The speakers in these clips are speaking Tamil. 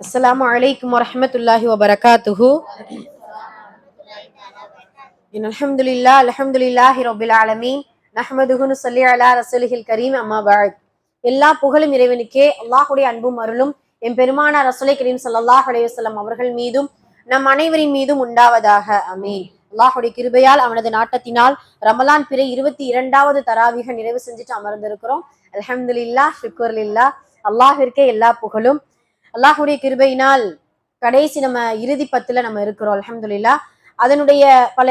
السلام عليكم ورحمة الله وبركاته إن الحمد لله الحمد لله رب العالمين نحمده نصلي على رسوله الكريم أما بعد எல்லா புகழும் இறைவனுக்கே அல்லாஹுடைய அன்பும் அருளும் என் பெருமானார் ரசூலை கரீம் ஸல்லல்லாஹு அலைஹி வஸல்லம் அவர்கள் மீதும் நம் அனைவரின் மீதும் உண்டாவதாக அமீன் அல்லாஹுடைய கிருபையால் அவனது நாட்டத்தினால் ரமலான் பிறை இருபத்தி இரண்டாவது தராவிக நிறைவு செஞ்சுட்டு அமர்ந்திருக்கிறோம் அல்ஹம்துலில்லா ஷுக்குர்லில்லா அல்லாஹிற்கே எல்லா புகழும் அல்லாஹுடைய கிருபையினால் கடைசி நம்ம இறுதி பத்துல நம்ம இருக்கிறோம் அலமதுல்லா அதனுடைய பல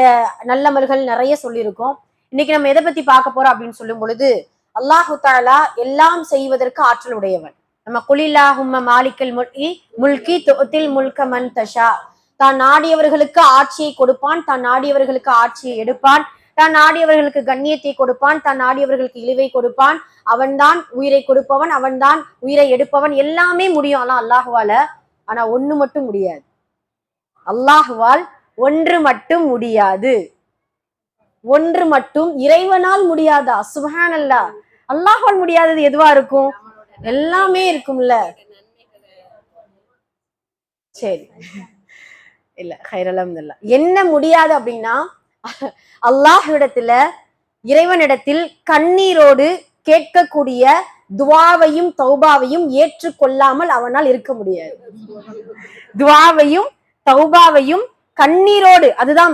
நல்லமல்கள் நிறைய சொல்லியிருக்கோம். இன்னைக்கு நம்ம எதை பத்தி பார்க்க போறோம் அப்படின்னு சொல்லும் பொழுது அல்லாஹு தாலா எல்லாம் செய்வதற்கு ஆற்றல் உடையவன். நம்ம குலில்லாஹும்ம மாலிக்கல் முல்கி முல்கி தொத்தில் முல்க மன் தஷா. தான் நாடியவர்களுக்கு ஆட்சியை கொடுப்பான் தான் நாடியவர்களுக்கு ஆட்சியை எடுப்பான். தான் நாடியவர்களுக்கு கண்ணியத்தை கொடுப்பான் தான் நாடியவர்களுக்கு இழிவை கொடுப்பான். அவன்தான் உயிரை கொடுப்பவன் அவன்தான் உயிரை எடுப்பவன். எல்லாமே முடியும். ஆனா அல்லாஹுவால ஆனா ஒண்ணு மட்டும் முடியாது. அல்லாஹுவால் ஒன்று மட்டும் முடியாது. ஒன்று மட்டும் இறைவனால் முடியாதா? சுபஹான் அல்லா அல்லாஹால் முடியாதது எதுவா இருக்கும்? எல்லாமே இருக்கும்ல. சரி. இல்ல ஹைரலம் இல்ல என்ன முடியாது அப்படின்னா அல்லாஹ்விடத்துல இறைவனிடத்தில் கண்ணீரோடு கேட்கக்கூடிய துவாவையும் தௌபாவையும் ஏற்றுக்கொள்ளாமல் அவனால் இருக்க முடியாது. துவாவையும் தௌபாவையும் கண்ணீரோடு அதுதான்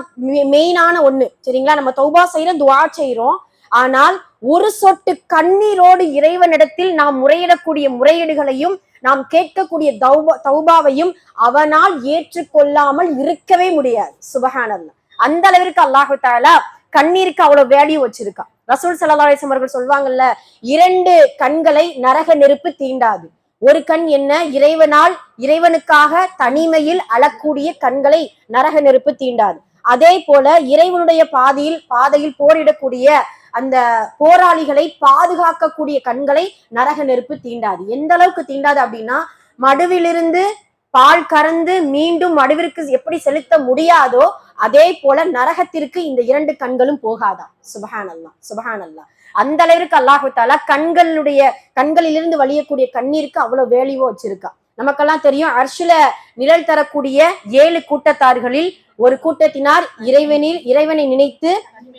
மெயினான ஒண்ணு. சரிங்களா? நம்ம தௌபா செய்யறோம் துவா செய்யறோம் ஆனால் ஒரு சொட்டு கண்ணீரோடு இறைவனிடத்தில் நாம் முறையிடக்கூடிய முறையீடுகளையும் நாம் கேட்கக்கூடிய தௌபா தௌபாவையும் அவனால் ஏற்றுக்கொள்ளாமல் இருக்கவே முடியாது. சுபஹானல்ல. அந்த அளவிற்கு அல்லாஹு தாலா கண்ணீருக்கு அவ்வளவு வேல்யூ வச்சிருக்கா. ரசூல் சல்லாசம் அவர்கள் சொல்லுவாங்கல்ல இரண்டு கண்களை நரக நெருப்பு தீண்டாது. ஒரு கண் என்ன? இறைவனால் இறைவனுக்காக தனிமையில் அழக்கூடிய கண்களை நரக நெருப்பு தீண்டாது. அதே போல இறைவனுடைய பாதையில் பாதையில் போரிடக்கூடிய அந்த போராளிகளை பாதுகாக்கக்கூடிய கண்களை நரக நெருப்பு தீண்டாது. எந்த அளவுக்கு தீண்டாது அப்படின்னா மடுவிலிருந்து பால் கறந்து மீண்டும் மடுவிற்கு எப்படி செலுத்த முடியாதோ அதே போல நரகத்திற்கு இந்த இரண்டு கண்களும் போகாதா? சுபஹான் அல்லா சுபஹான் அல்லா அந்த அளவிற்கு அல்லாஹு தாலா கண்களுடைய கண்களிலிருந்து வழியக்கூடிய கண்ணீருக்கு அவ்வளவு வேலையோ வச்சிருக்கா. நமக்கெல்லாம் தெரியும் அர்ஷுல நிழல் தரக்கூடிய ஏழு கூட்டத்தார்களில் ஒரு கூட்டத்தினார் இறைவனில் இறைவனை நினைத்து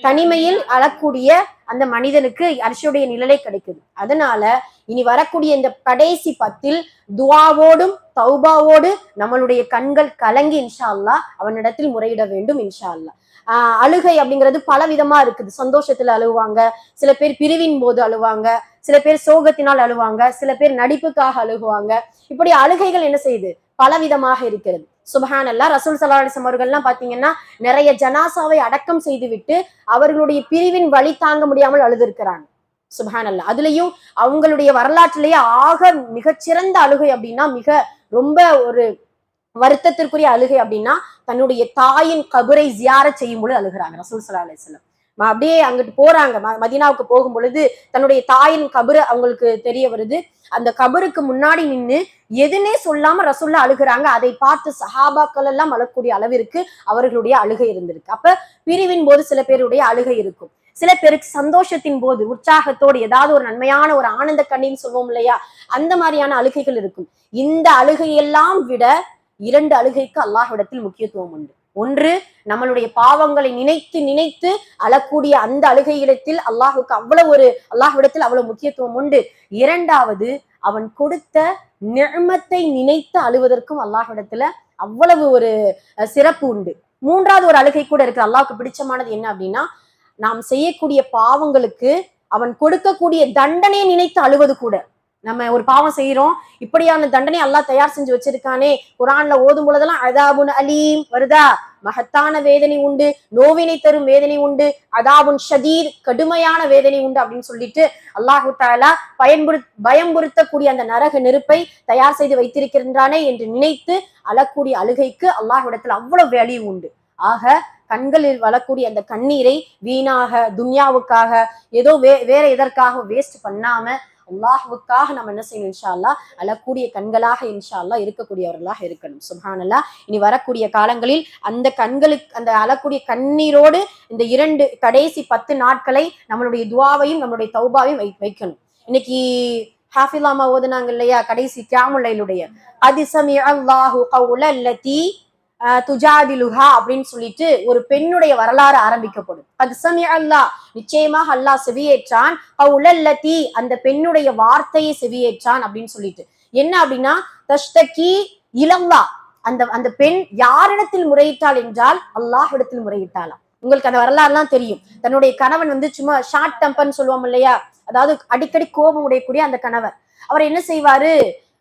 தனிமையில் அழக்கூடிய அந்த மனிதனுக்கு அரிசியுடைய நிழலை கிடைக்குது. அதனால இனி வரக்கூடிய இந்த கடைசி பத்தில் துவாவோடும் தௌபாவோடு நம்மளுடைய கண்கள் கலங்கி இன்ஷா அல்லா அவனிடத்தில் முறையிட வேண்டும் இன்ஷா அல்லா ஆஹ் அழுகை அப்படிங்கிறது பல விதமா இருக்குது. சந்தோஷத்துல அழுவாங்க சில பேர் பிரிவின் போது அழுவாங்க சில பேர் சோகத்தினால் அழுவாங்க சில பேர் நடிப்புக்காக அழுகுவாங்க. இப்படி அழுகைகள் என்ன செய்யுது? பலவிதமாக இருக்கிறது. சுபஹான் அல்லா ரசூல் சல்லா அவர்கள்லாம் பாத்தீங்கன்னா நிறைய ஜனாசாவை அடக்கம் செய்து விட்டு அவர்களுடைய பிரிவின் வழி தாங்க முடியாமல் அழுதுருக்கிறாங்க. சுபஹான் அல்லா அதுலயும் அவங்களுடைய வரலாற்றிலேயே ஆக மிகச்சிறந்த அழுகை அப்படின்னா மிக ரொம்ப ஒரு வருத்தத்திற்குரிய அழுகை அப்படின்னா தன்னுடைய தாயின் கபரை ஜியார செய்யும் பொழுது அழுகிறாங்க ரசூல் சல்லா அலிஸ்லாம் அப்படியே அங்கிட்டு போறாங்க மதினாவுக்கு போகும் பொழுது தன்னுடைய தாயின் கபரு அவங்களுக்கு தெரிய வருது. அந்த கபருக்கு முன்னாடி நின்று எதுனே சொல்லாம ரசுல்லா அழுகிறாங்க. அதை பார்த்து சஹாபாக்கள் எல்லாம் அழக்கூடிய அளவிற்கு அவர்களுடைய அழுகை இருந்திருக்கு. அப்ப பிரிவின் போது சில பேருடைய அழுகை இருக்கும். சில பேருக்கு சந்தோஷத்தின் போது உற்சாகத்தோடு ஏதாவது ஒரு நன்மையான ஒரு ஆனந்த கண்ணின்னு சொல்லுவோம் இல்லையா? அந்த மாதிரியான அழுகைகள் இருக்கும். இந்த அழுகையெல்லாம் விட இரண்டு அழுகைக்கு அல்லாஹ்விடத்தில் முக்கியத்துவம் உண்டு. ஒன்று நம்மளுடைய பாவங்களை நினைத்து நினைத்து அழக்கூடிய அந்த அழுகையிடத்தில் அல்லாஹுக்கு அவ்வளவு ஒரு அல்லாஹ்விடத்தில் அவ்வளவு முக்கியத்துவம் உண்டு. இரண்டாவது அவன் கொடுத்த நிழமத்தை நினைத்து அழுவதற்கும் அல்லாஹ்விடத்துல அவ்வளவு ஒரு சிறப்பு உண்டு. மூன்றாவது ஒரு அழுகை கூட இருக்கு. அல்லாஹுக்கு பிடிச்சமானது என்ன அப்படின்னா நாம் செய்யக்கூடிய பாவங்களுக்கு அவன் கொடுக்கக்கூடிய தண்டனையை நினைத்து அழுவது கூட. நம்ம ஒரு பாவம் செய்யறோம் இப்படியான தண்டனை எல்லாம் தயார் செஞ்சு வச்சிருக்கானே. குரான்ல ஓதும் பொழுதெல்லாம் அதாபுன் அலீம் வருதா? மகத்தான வேதனை உண்டு நோவினை தரும் வேதனை உண்டு அதாபுன் ஷதீர் கடுமையான வேதனை உண்டு அப்படின்னு சொல்லிட்டு அல்லாஹு தாலா பயன்புறு பயம்புறுத்தக்கூடிய அந்த நரக நெருப்பை தயார் செய்து வைத்திருக்கின்றானே என்று நினைத்து அழக்கூடிய அழுகைக்கு அல்லாஹ் இடத்துல அவ்வளவு வேல்யூ உண்டு. ஆக கண்களில் வரக்கூடிய அந்த கண்ணீரை வீணாக துன்யாவுக்காக ஏதோ வே வேற எதற்காக வேஸ்ட் பண்ணாம அல்லாஹுக்காக நம்ம என்ன செய்யணும் இன்ஷா அல்லா அழக்கூடிய கண்களாக இன்ஷா அல்லா இருக்கக்கூடியவர்களாக இருக்கணும். சுபானல்லா இனி வரக்கூடிய காலங்களில் அந்த கண்களுக்கு அந்த அழக்கூடிய கண்ணீரோடு இந்த இரண்டு கடைசி பத்து நாட்களை நம்மளுடைய துவாவையும் நம்மளுடைய தௌபாவையும் வை வைக்கணும். இன்னைக்கு ஹாஃபிலாமா ஓதுனாங்க இல்லையா? கடைசி கியாமுலையிலுடைய அதிசமி அல்லாஹு கவுல அல்லதி துஜாதிலுஹா அப்படின்னு சொல்லிட்டு ஒரு பெண்ணுடைய வரலாறு ஆரம்பிக்கப்படும். அது சமி அல்லாஹ் நிச்சயமாக அல்லாஹ் செவியேற்றான். கவுலல்லதி அந்த பெண்ணுடைய வார்த்தையை செவியேற்றான் அப்படின்னு சொல்லிட்டு. என்ன அப்படின்னா தஷ்தகி இலங்கா அந்த அந்த பெண் யாரிடத்தில் முறையிட்டாள் என்றால் அல்லாஹ் இடத்தில் முறையிட்டாளாம். உங்களுக்கு அந்த வரலாறுலாம் தெரியும். தன்னுடைய கணவன் வந்து சும்மா ஷார்ட் டெம்பர்னு சொல்லுவோம் இல்லையா? அதாவது அடிக்கடி கோபம் உடையக்கூடிய அந்த கணவர். அவர் என்ன செய்வாரு?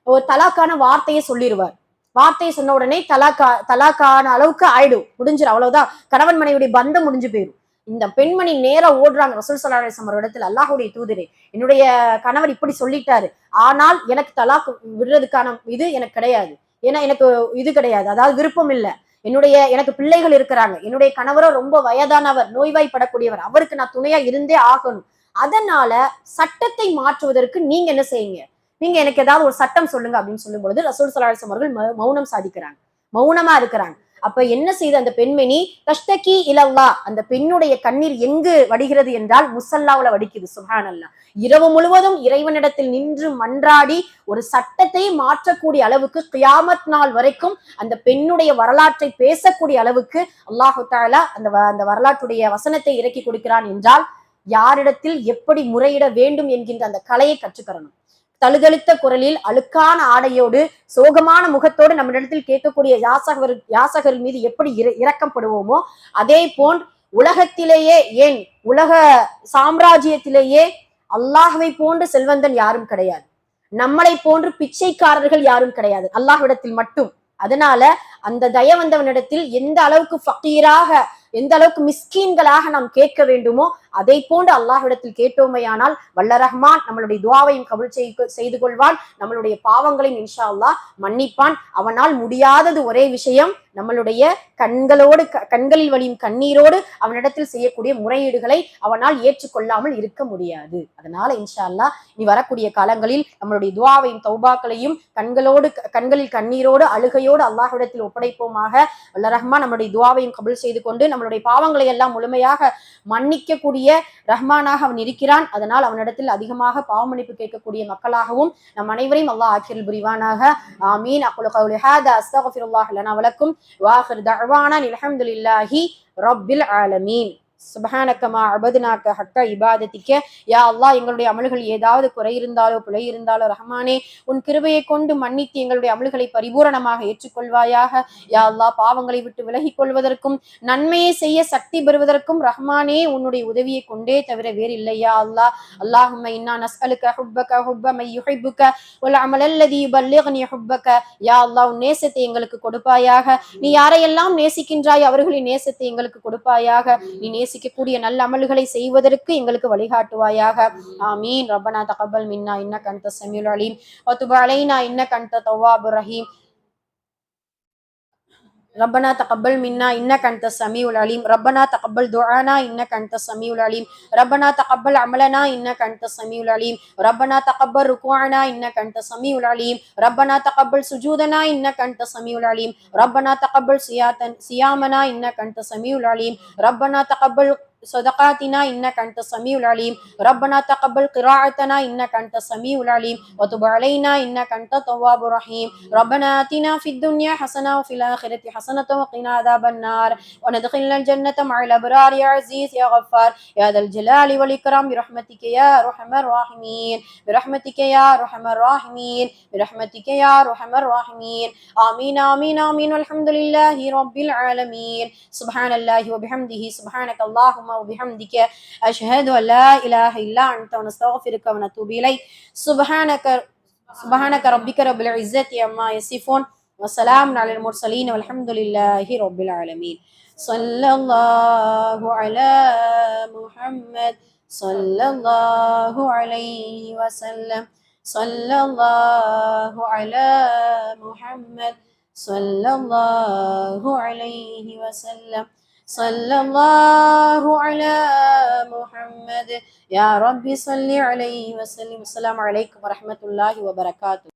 ஒரு தலாக்கான வார்த்தையை சொல்லிடுவார் வார்த்தையை சொன்ன உடனே தலாக்கா தலாக்கான அளவுக்கு ஆயிடும். முடிஞ்சிடும் அவ்வளவுதான். கணவன் மனைவியுடைய பந்தம் முடிஞ்சு போயிடும் இந்த பெண்மணி நேரம் ஓடுறாங்க. ரசூல் சல்லாஹம் இடத்துல அல்லாஹுடைய தூதரே என்னுடைய கணவர் இப்படி சொல்லிட்டாரு. ஆனால் எனக்கு தலாக் விடுறதுக்கான இது எனக்கு கிடையாது. ஏன்னா எனக்கு இது கிடையாது. அதாவது விருப்பம் இல்லை. என்னுடைய எனக்கு பிள்ளைகள் இருக்கிறாங்க. என்னுடைய கணவரோ ரொம்ப வயதானவர் நோய்வாய்ப்படக்கூடியவர். அவருக்கு நான் துணையா இருந்தே ஆகணும். அதனால சட்டத்தை மாற்றுவதற்கு நீங்க என்ன செய்யுங்க? நீங்க எனக்கு ஏதாவது ஒரு சட்டம் சொல்லுங்க அப்படின்னு சொல்லும் பொழுது ரசூல் சலாஹம் அவர்கள் மௌனம் சாதிக்கிறாங்க. மௌனமா இருக்கிறாங்க. அப்ப என்ன செய்த அந்த பெண்மணி? கஷ்டகி இலவா அந்த பெண்ணுடைய கண்ணீர் எங்கு வடிகிறது என்றால் முசல்லாவுல வடிக்குது சுஹான் அல்லா இரவு முழுவதும் இறைவனிடத்தில் நின்று மன்றாடி ஒரு சட்டத்தை மாற்றக்கூடிய அளவுக்கு கியாமத் நாள் வரைக்கும் அந்த பெண்ணுடைய வரலாற்றை பேசக்கூடிய அளவுக்கு அல்லாஹு தாலா அந்த வ- அந்த வரலாற்றுடைய வசனத்தை இறக்கி கொடுக்கிறான் என்றால் யாரிடத்தில் எப்படி முறையிட வேண்டும் என்கின்ற அந்த கலையை கற்றுக்கறணும். தழுதழுத்த குரலில் அழுக்கான ஆடையோடு சோகமான முகத்தோடு நம்மிடத்தில் கேட்கக்கூடிய யாசகர் யாசகர் மீது எப்படி இர- இரக்கப்படுவோமோ அதே போல் உலகத்திலேயே ஏன் உலக சாம்ராஜ்யத்திலேயே அல்லாஹ்வை போன்று செல்வந்தன் யாரும் கிடையாது. நம்மளை போன்று பிச்சைக்காரர்கள் யாரும் கிடையாது. அல்லாஹ்விடத்தில் மட்டும். அதனால அந்த தயவந்தவனிடத்தில் எந்த அளவுக்கு ஃபக்கீராக எந்த அளவுக்கு மிஸ்கீன்களாக நாம் கேட்க வேண்டுமோ அதை போன்று அல்லாஹ்விடத்தில் கேட்டோமையானால் வல்ல ரஹ்மான் நம்மளுடைய துவாவையும் கபுல் செய்து- செய்து கொள்வான். நம்மளுடைய பாவங்களையும் இன்ஷா அல்லாஹ் மன்னிப்பான். அவனால் முடியாதது ஒரே விஷயம் நம்மளுடைய கண்களோடு க- கண்களில் வழியும் கண்ணீரோடு அவனிடத்தில் செய்யக்கூடிய முறையீடுகளை அவனால் ஏற்றுக்கொள்ளாமல் இருக்க முடியாது. அதனால இன்ஷா அல்லாஹ் இனி வரக்கூடிய காலங்களில் நம்மளுடைய துவாவையும் தௌபாக்களையும் கண்களோடு க- கண்களில் கண்ணீரோடு அழுகையோடு அல்லாஹ்விடத்தில் ஒப்படைப்போமாக வல்ல ரஹ்மான் நம்மளுடைய துவாவையும் கபுல் செய்து கொண்டு நம்மளுடைய பாவங்களை எல்லாம் முழுமையாக மன்னிக்கக்கூடிய ரஹ்மானாக அவன் இருக்கிறான். அதனால் அவனிடத்தில் அதிகமாக பாவமன்னிப்பு கேட்கக்கூடிய மக்களாகவும் நம் அனைவரையும் அல்லாஹ் ஆக்கியல் புரிவானாக. ஆமீன். அக்குலு கவுலி ஹாதா அஸ்தகுஃபிருல்லாஹ் லனா வலக்கும். வாஹிர் தஅவானா அல்ஹம்துலில்லாஹி ரப்பில் ஆலமீன். சுபஹானக்கமா அபதுனாக்க ஹக்க இபாதத்திக்க. யா அல்லா எங்களுடைய அமல்கள் ஏதாவது குறை இருந்தாலோ பிழை இருந்தாலோ ரஹ்மானே உன் கிருபையை கொண்டு மன்னித்து எங்களுடைய அமல்களை பரிபூரணமாக ஏற்றுக்கொள்வாயாக. யா அல்லாஹ் பாவங்களை விட்டு விலகிக் கொள்வதற்கும் நன்மையை செய்ய சக்தி பெறுவதற்கும் ரஹ்மானே உன்னுடைய உதவியை கொண்டே தவிர வேறு இல்லையா அல்லாஹ் அல்லாஹும்ம இன்னா நஸ்அலுக்க ஹுப்பக ஹுப்ப மை யுஹிப்புக்க உல் அமலல்லதி அல்லதி ஹுப்பக. யா அல்லாஹ் உன் நேசத்தை எங்களுக்கு கொடுப்பாயாக. நீ யாரையெல்லாம் நேசிக்கின்றாய் அவர்களின் நேசத்தை எங்களுக்கு கொடுப்பாயாக. நீ நேசிக்கக்கூடிய நல்ல அமல்களை செய்வதற்கு எங்களுக்கு வழிகாட்டுவாயாக. ஆமீன். ரப்பனா தகபல் மின்னா இன்ன அன்த சமீஉல் அலீம். வதுப் அலைனா இன்னக அன்த ரஹீம். ربنا تقبل منا إنك أنت السميع العليم. ربنا تقبل دعانا إنك أنت السميع العليم. ربنا تقبل عملنا إنك أنت السميع العليم. ربنا تقبل ركوعنا إنك أنت السميع العليم. ربنا تقبل سجودنا إنك أنت السميع العليم. ربنا تقبل صيامنا إنك أنت السميع العليم. ربنا تقبل صدقاتنا إنك أنت السميع العليم. ربنا تقبل قراءتنا إنك أنت السميع العليم. وتب علينا إنك أنت التواب الرحيم. ربنا آتنا في الدنيا حسنة وفي الآخرة حسنة وقنا عذاب النار. وندخلنا الجنة مع الأبرار. يا عزيز يا غفار يا ذا الجلال والإكرام برحمتك يا أرحم الراحمين. برحمتك يا أرحم الراحمين. برحمتك يا أرحم الراحمين. آمين آمين آمين. والحمد لله رب العالمين. سبحان الله وبحمده. سبحانك اللهم وبحمدك. أشهد أن لا إله إلا أنت ونستغفرك ونتوب إليك. سبحانك سبحانك ربك رب العزة عما يصفون. وسلام على المرسلين والحمد لله رب العالمين. صلى الله على محمد. صلى الله عليه وسلم. صلى الله على محمد. صلى الله عليه وسلم. صلى الله على محمد. يا رب صل عليه وسلم. السلام عليكم ورحمة الله وبركاته.